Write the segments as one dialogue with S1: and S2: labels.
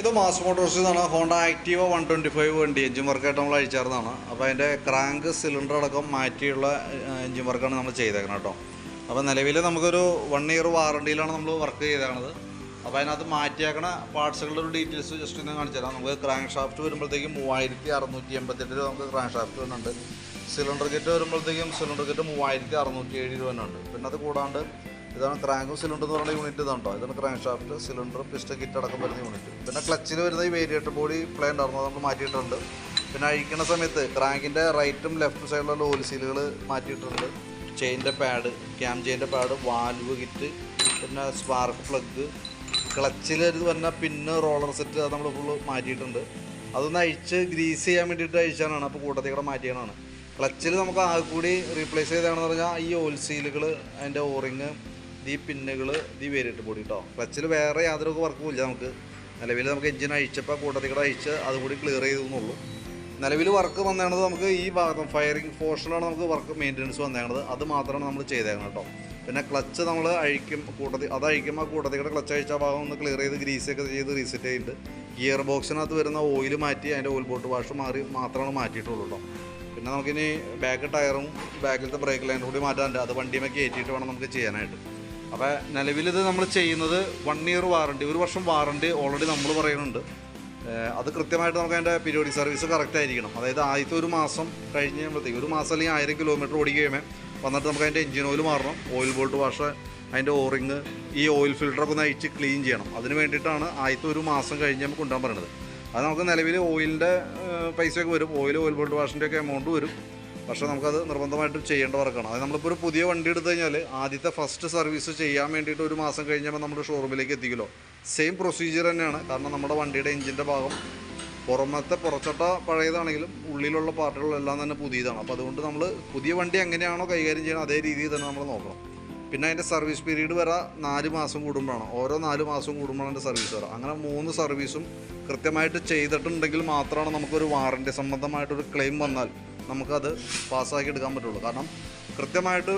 S1: ഇത് മാസ് മോട്ടോഴ്സിൽ നിന്നാണ് Honda Activa one twenty five വണ്ടി എഞ്ചിൻ വർക്കായിട്ട് നമ്മൾ അഴിച്ചേർന്നതാണ്. അപ്പോൾ അതിന്റെ ക്രാങ്ക് സിലിണ്ടർ അടക്കം മാറ്റിയുള്ള എഞ്ചിൻ വർക്കാണ് നമ്മൾ ചെയ്തേക്കുന്നത് കേട്ടോ. അപ്പോൾ നിലവിൽ നമുക്കൊരു വൺ ഇയർ വാറണ്ടിയിലാണ് നമ്മൾ വർക്ക് ചെയ്തേക്കണത്. അപ്പോൾ അതിനകത്ത് മാറ്റിയേക്കണ പാർട്സുകളുടെ ഒരു ഡീറ്റെയിൽസ് ജസ്റ്റ് ഒന്ന് കാണിച്ചു തരാം. നമുക്ക് ക്രാങ്ക് ഷാഫ്റ്റ് വരുമ്പോഴത്തേക്കും മൂവായിരത്തി അറുന്നൂറ്റി എൺപത്തെട്ട് രൂപ നമുക്ക് ക്രാങ്ക് ഷാഫ്റ്റ് വരുന്നുണ്ട്. സിലിണ്ടർ കിറ്റ് വരുമ്പോഴത്തേക്കും സിലിണ്ടർ കിറ്റ് മൂവായിരത്തി അറുന്നൂറ്റി ഏഴ് രൂപ ഉണ്ട്. പിന്നെ അത് കൂടാണ്ട് ഇതാണ് ക്രാങ്കും സിലിണ്ടർ എന്ന് പറയുന്ന യൂണിറ്റ് ഇതാണ് കേട്ടോ ഇതാണ് crank shaft cylinder piston kit അടക്കം വരുന്ന യൂണിറ്റ് പിന്നെ ക്ലച്ചിൽ വരുന്ന ഈ വേരിയേറ്റർ ബോഡി പ്ലേ ഉണ്ടായിരുന്നു നമ്മൾ മാറ്റിയിട്ടുണ്ട്. പിന്നെ അഴിക്കുന്ന സമയത്ത് ക്രാങ്കിന്റെ റൈറ്റും ലെഫ്റ്റ് സൈഡിലുള്ള ഓയിൽ സീലുകൾ മാറ്റിയിട്ടുണ്ട്. ചെയിന്റെ പാഡ് ക്യാം ചെയിന്റെ പാഡ് വാൽവ് കിറ്റ് പിന്നെ സ്പാർക്ക് പ്ലഗ് ക്ലച്ചിൽ വന്ന പിന്ന് റോളർ സെറ്റ് അത് നമ്മൾ ഫുൾ മാറ്റിയിട്ടുണ്ട്. അതൊന്ന് അഴിച്ച് ഗ്രീസ് ചെയ്യാൻ വേണ്ടിയിട്ട് അഴിച്ചാണ് അപ്പോൾ കൂട്ടത്തിൽ കൂടെ മാറ്റിയതാണ്. ക്ലച്ചിൽ നമുക്ക് ആകെ കൂടി റീപ്ലേസ് ചെയ്തതാണെന്ന് പറഞ്ഞാൽ ഈ ഓയിൽ സീലുകൾ അതിന്റെ ഓറിങ് ഈ പിന്നുകൾ ഈ വേരിട്ട് പൊടി കേട്ടോ ക്ലച്ചിൽ വേറെ യാതൊരു വർക്കും ഇല്ല നമുക്ക്. നിലവിൽ നമുക്ക് എഞ്ചിൻ അഴിച്ചപ്പോൾ കൂട്ടത്തിൽ കൂടെ അഴിച്ച് അതുകൂടി ക്ലിയർ ചെയ്തു എന്നുള്ളൂ നിലവിൽ വർക്ക് വന്നേണത് നമുക്ക് ഈ ഭാഗം ഫയറിംഗ് പോർഷനിലാണ് നമുക്ക് വർക്ക് മെയിന്റനൻസ് വന്നേണത്. അത് മാത്രമാണ് നമ്മൾ ചെയ്തേക്കുന്നത് കേട്ടോ പിന്നെ ക്ലച്ച് നമ്മൾ അഴിക്കും കൂട്ടത്തിൽ അത് അഴിക്കുമ്പോൾ കൂട്ടത്തിൽ കൂടെ ക്ലച്ച് അഴിച്ച ഭാഗം ഒന്ന് ക്ലിയർ ചെയ്ത് ഗ്രീസൊക്കെ ചെയ്ത് റീസെറ്റ് ചെയ്തിട്ടുണ്ട് ഗിയർ ബോക്സിനകത്ത് വരുന്ന ഓയിൽ മാറ്റി അതിന്റെ ഓയിൽ ബോട്ട് വാഷ് മാറി മാത്രമാണ് മാറ്റിയിട്ടുള്ളൂ കേട്ടോ പിന്നെ നമുക്കിനി ബാക്ക് ടയറും ബാക്കിലത്തെ ബ്രേക്ക് ലൈനും കൂടി മാറ്റാനുണ്ട്. അത് വണ്ടിയുമൊക്കെ കയറ്റിയിട്ട് വേണം നമുക്ക് ചെയ്യാനായിട്ട്. അപ്പോൾ നിലവിലിത് നമ്മൾ ചെയ്യുന്നത് വൺ ഇയർ വാറണ്ടി ഒരു വർഷം വാറണ്ടി ഓൾറെഡി നമ്മൾ പറയുന്നുണ്ട്. അത് കൃത്യമായിട്ട് നമുക്ക് അതിന്റെ പീരിയോഡിക് സർവീസ് കറക്റ്റ് ആയിരിക്കണം. അതായത് ആദ്യത്തെ ഒരു മാസം കഴിഞ്ഞ് കഴിയുമ്പോഴത്തേക്ക് ഒരു മാസം അല്ലെങ്കിൽ ആയിരം കിലോമീറ്റർ ഓടി കഴിയുമ്പോൾ വന്നിട്ട് നമുക്ക് അതിന്റെ എഞ്ചിൻ ഓയിൽ മാറണം ഓയിൽ ബോൾട്ട് വാഷ് അതിന്റെ ഓറിങ് ഈ ഓയിൽ ഫിൽറ്ററൊക്കെ ഒന്ന് അയച്ച് ക്ലീൻ ചെയ്യണം. അതിന് വേണ്ടിയിട്ടാണ് ആദ്യത്തെ ഒരു മാസം കഴിഞ്ഞ് നമുക്ക് കൊണ്ടുപോകാൻ പറയുന്നത്. അത് നമുക്ക് നിലവിൽ ഓയിലിന്റെ പൈസയൊക്കെ വരും. ഓയിൽ ഓയിൽ ബോൾട്ട് വാഷിന്റെ ഒക്കെ എമൗണ്ട് വരും. പക്ഷേ നമുക്കത് നിർബന്ധമായിട്ടും ചെയ്യേണ്ട വർക്കാണ്. അത് നമ്മളിപ്പോൾ ഒരു പുതിയ വണ്ടി എടുത്തു കഴിഞ്ഞാൽ ആദ്യത്തെ ഫസ്റ്റ് സർവീസ് ചെയ്യാൻ വേണ്ടിയിട്ട് ഒരു മാസം കഴിഞ്ഞപ്പോൾ നമ്മുടെ ഷോറൂമിലേക്ക് എത്തിക്കുമല്ലോ. സെയിം പ്രൊസീജിയർ തന്നെയാണ്. കാരണം നമ്മുടെ വണ്ടിയുടെ എഞ്ചിന്റെ ഭാഗം പുറമത്തെ പുറച്ചട്ട പഴയതാണെങ്കിലും ഉള്ളിലുള്ള പാർട്ടുകളെല്ലാം തന്നെ പുതിയതാണ്. അപ്പോൾ അതുകൊണ്ട് നമ്മൾ പുതിയ വണ്ടി എങ്ങനെയാണോ കൈകാര്യം ചെയ്യണം അതേ രീതിയിൽ തന്നെ നമ്മൾ നോക്കണം. പിന്നെ അതിന്റെ സർവീസ് പീരീഡ് വരെ നാല് മാസം കൂടുമ്പോഴാണ്. ഓരോ നാല് മാസം കൂടുമ്പോഴാണ് അതിന്റെ സർവീസ് വരാം. അങ്ങനെ മൂന്ന് സർവീസും കൃത്യമായിട്ട് ചെയ്തിട്ടുണ്ടെങ്കിൽ മാത്രമാണ് നമുക്കൊരു വാറന്റി സംബന്ധമായിട്ടൊരു ക്ലെയിം വന്നാൽ നമുക്കത് പാസ്സാക്കി എടുക്കാൻ പറ്റുള്ളൂ. കാരണം കൃത്യമായിട്ട്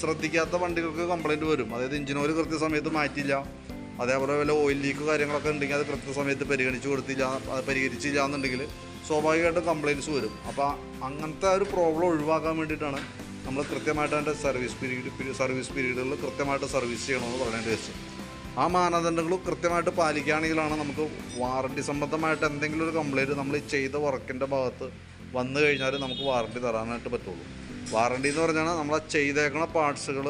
S1: ശ്രദ്ധിക്കാത്ത വണ്ടികൾക്ക് കംപ്ലൈന്റ് വരും. അതായത് എഞ്ചിൻ ഓയിൽ കൃത്യസമയത്ത് മാറ്റിയില്ല. അതേപോലെ വല്ല ഓയിൽ ലീക്ക് കാര്യങ്ങളൊക്കെ ഉണ്ടെങ്കിൽ അത് കൃത്യസമയത്ത് പരിഗണിച്ച് കൊടുത്തില്ല അത് പരിഹരിച്ചില്ല എന്നുണ്ടെങ്കിൽ സ്വാഭാവികമായിട്ടും കംപ്ലയിന്റ്സ് വരും. അപ്പോൾ അങ്ങനത്തെ ഒരു പ്രോബ്ലം ഒഴിവാക്കാൻ വേണ്ടിയിട്ടാണ് നമ്മൾ കൃത്യമായിട്ട് അതിന്റെ സർവീസ് പീരീഡ് സർവീസ് പീരീഡുകളിൽ കൃത്യമായിട്ട് സർവീസ് ചെയ്യണമെന്ന് പറയേണ്ടി വെച്ചു ആ മാനദണ്ഡങ്ങൾ കൃത്യമായിട്ട് പാലിക്കുകയാണെങ്കിലാണ് നമുക്ക് വാറണ്ടി സംബന്ധമായിട്ട് എന്തെങ്കിലും ഒരു കംപ്ലൈന്റ് നമ്മൾ ചെയ്ത വർക്കിന്റെ ഭാഗത്ത് വന്നു കഴിഞ്ഞാൽ നമുക്ക് വാറണ്ടി തരാനായിട്ട് പറ്റുള്ളൂ. വാറണ്ടി എന്ന് പറഞ്ഞാൽ നമ്മൾ ചെയ്തേക്കണ പാർട്സുകൾ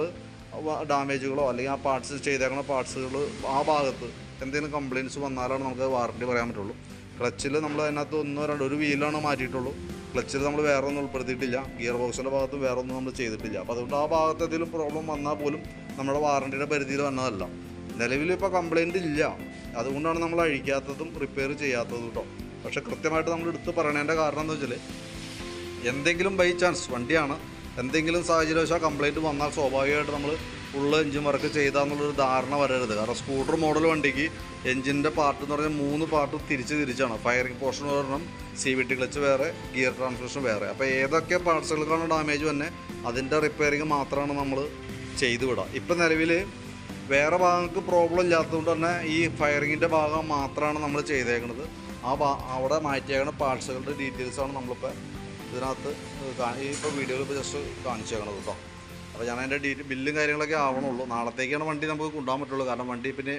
S1: ഡാമേജുകളോ അല്ലെങ്കിൽ ആ പാർട്സ് ചെയ്തേക്കണ പാർട്സുകൾ ആ ഭാഗത്ത് എന്തെങ്കിലും കംപ്ലയിന്റ്സ് വന്നാലാണ് നമുക്ക് വാറണ്ടി പറയാൻ പറ്റുള്ളൂ. ക്ലച്ചിൽ നമ്മൾ അതിനകത്ത് ഒന്നോ രണ്ടോ ഒരു വീലാണ് മാറ്റിയിട്ടുള്ളൂ. ക്ലച്ചിൽ നമ്മൾ വേറെ ഒന്നും ഉൾപ്പെടുത്തിയിട്ടില്ല. ഗിയർ ബോക്സിന്റെ ഭാഗത്ത് വേറെ ഒന്നും നമ്മൾ ചെയ്തിട്ടില്ല. അപ്പോൾ അതുകൊണ്ട് ആ ഭാഗത്ത് എന്തെങ്കിലും പ്രോബ്ലം വന്നാൽ പോലും നമ്മുടെ വാറണ്ടിയുടെ പരിധിയിൽ വന്നതല്ല. നിലവിൽ ഇപ്പോൾ കംപ്ലയിന്റ് ഇല്ല. അതുകൊണ്ടാണ് നമ്മൾ അഴിക്കാത്തതും റിപ്പയർ ചെയ്യാത്തതും കേട്ടോ പക്ഷേ കൃത്യമായിട്ട് നമ്മൾ എടുത്ത് പറയണതിന്റെ കാരണം എന്താ വെച്ചാൽ എന്തെങ്കിലും ബൈ ചാൻസ് വണ്ടിയാണ് എന്തെങ്കിലും സാഹചര്യവശാൽ കംപ്ലൈന്റ് വന്നാൽ സ്വാഭാവികമായിട്ട് നമ്മൾ ഫുള്ള് എഞ്ചിൻ വർക്ക് ചെയ്താന്നുള്ളൊരു ധാരണ വരരുത്. കാരണം സ്കൂട്ടർ മോഡൽ വണ്ടിക്ക് എഞ്ചിന്റെ പാർട്ട് എന്ന് പറഞ്ഞാൽ മൂന്ന് പാർട്ടും തിരിച്ച് തിരിച്ചാണ്. ഫയറിംഗ് പോർഷൻ ഒരെണ്ണം സി വി ടി ക്ലച്ച് വേറെ ഗിയർ ട്രാൻസ്മിഷൻ വേറെ. അപ്പോൾ ഏതൊക്കെ പാർട്സുകൾക്കാണ് ഡാമേജ് തന്നെ അതിന്റെ റിപ്പയറിങ് മാത്രമാണ് നമ്മൾ ചെയ്തു വിടുക ഇപ്പം നിലവിൽ വേറെ ഭാഗങ്ങൾക്ക് പ്രോബ്ലം ഇല്ലാത്തതുകൊണ്ട് തന്നെ ഈ ഫയറിങ്ങിന്റെ ഭാഗം മാത്രമാണ് നമ്മൾ ചെയ്തേക്കുന്നത് ആ അവിടെ മാറ്റിയേക്കുന്ന പാർട്സുകളുടെ ഡീറ്റെയിൽസാണ് നമ്മളിപ്പോൾ ഇതിനകത്ത് ഇപ്പോൾ വീഡിയോയിൽ ഇപ്പോൾ ജസ്റ്റ് കാണിച്ചേക്കണത് കേട്ടോ അപ്പോൾ ഞാൻ അതിന്റെ ഡീറ്റെയിൽ ബില്ലും കാര്യങ്ങളൊക്കെ ആവണുള്ളൂ. നാളത്തേക്കാണ് വണ്ടി നമുക്ക് കൊണ്ടുപോകാൻ പറ്റുള്ളൂ. കാരണം വണ്ടി പിന്നെ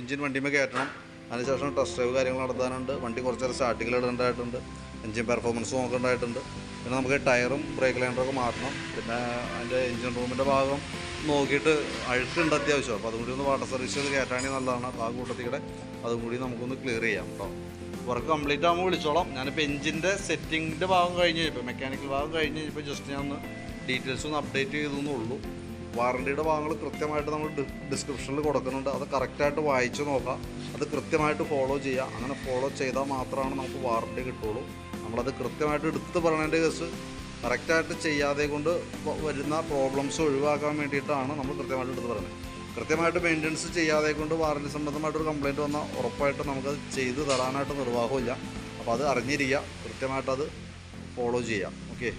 S1: എഞ്ചിൻ വണ്ടിമേ കയറ്റണം. അതിനുശേഷം ടെസ്റ്റ് ഡ്രൈവ് കാര്യങ്ങൾ നടത്താനുണ്ട്. വണ്ടി കുറച്ചേരം സ്റ്റാർട്ടിങ്ങിൽ ഇടേണ്ടതായിട്ടുണ്ട്. Engine performance നോക്കേണ്ടതായിട്ടുണ്ട്. പിന്നെ നമുക്ക് ടയറും ബ്രേക്ക് ലൈനറൊക്കെ മാറ്റണം. പിന്നെ അതിന്റെ എഞ്ചിൻ റൂമിന്റെ ഭാഗം നോക്കിയിട്ട് അഴുക്കുണ്ട് അത്യാവശ്യം. അപ്പോൾ അതും കൂടി ഒന്ന് വാട്ടർ സർവീസ് കയറ്റാണെങ്കിൽ നല്ലതാണ്. ആ കൂട്ടത്തിയുടെ അതും കൂടി നമുക്കൊന്ന് ക്ലിയർ ചെയ്യാം കേട്ടോ വർക്ക് കംപ്ലീറ്റ് ആകുമ്പോൾ വിളിച്ചോളാം. ഞാനിപ്പോൾ എഞ്ചിന്റെ സെറ്റിങ്ങിന്റെ ഭാഗം കഴിഞ്ഞ്. ഇപ്പോൾ മെക്കാനിക്കൽ ഭാഗം കഴിഞ്ഞ്. ഇപ്പോൾ ജസ്റ്റ് ഞാൻ ഒന്ന് ഡീറ്റെയിൽസ് ഒന്ന് അപ്ഡേറ്റ് ചെയ്തു എന്നുള്ളൂ വാറണ്ടിയുടെ ഭാഗങ്ങൾ കൃത്യമായിട്ട് നമ്മൾ ഡിസ്ക്രിപ്ഷനിൽ കൊടുക്കുന്നുണ്ട്. അത് കറക്റ്റായിട്ട് വായിച്ചു നോക്കാം. അത് കൃത്യമായിട്ട് ഫോളോ ചെയ്യുക അങ്ങനെ ഫോളോ ചെയ്താൽ മാത്രമാണ് നമുക്ക് വാറണ്ടി കിട്ടുള്ളൂ. നമ്മളത് കൃത്യമായിട്ട് എടുത്ത് പറയേണ്ട കേസ് കറക്റ്റായിട്ട് ചെയ്യാതെ കൊണ്ട് വരുന്ന പ്രോബ്ലംസ് ഒഴിവാക്കാൻ വേണ്ടിയിട്ടാണ് നമ്മൾ കൃത്യമായിട്ട് എടുത്ത് പറയുന്നത്. കൃത്യമായിട്ട് മെയിന്റനൻസ് ചെയ്യാതെ കൊണ്ട് വാറണ്ടി സംബന്ധമായിട്ടൊരു കംപ്ലയിന്റ് വന്നാൽ ഉറപ്പായിട്ട് നമുക്കത് ചെയ്തു തരാനായിട്ട് നിർവാഹമില്ല അപ്പോൾ അത് അറിഞ്ഞിരിക്കുക. കൃത്യമായിട്ടത് ഫോളോ ചെയ്യാം ഓക്കെ